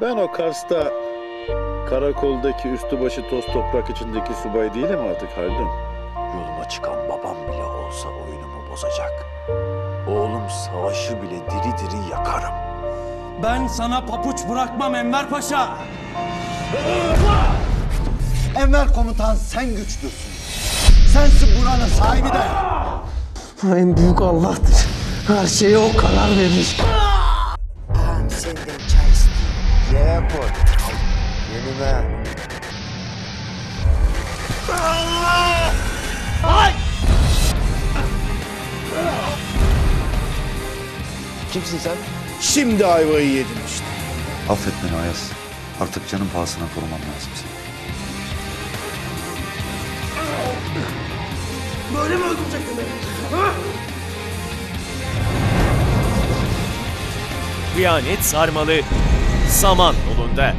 Ben o Kars'ta karakoldaki üstü başı toz toprak içindeki subay değilim artık Haldun. Yoluma çıkan babam bile olsa oyunumu bozacak. Oğlum savaşı bile diri diri yakarım. Ben sana papuç bırakmam Enver Paşa. Enver komutan sen güçlüsün. Sensin buranın sahibi de. En büyük Allah'tır. Her şeye o karar verir. İstiyor. Yere koy. Yenime. Kimsin sen? Şimdi ayvayı yedin işte. Affet beni Ayaz. Artık canım pahasına korumam lazım seni. Kıyamet Sarmalı Saman yolunda.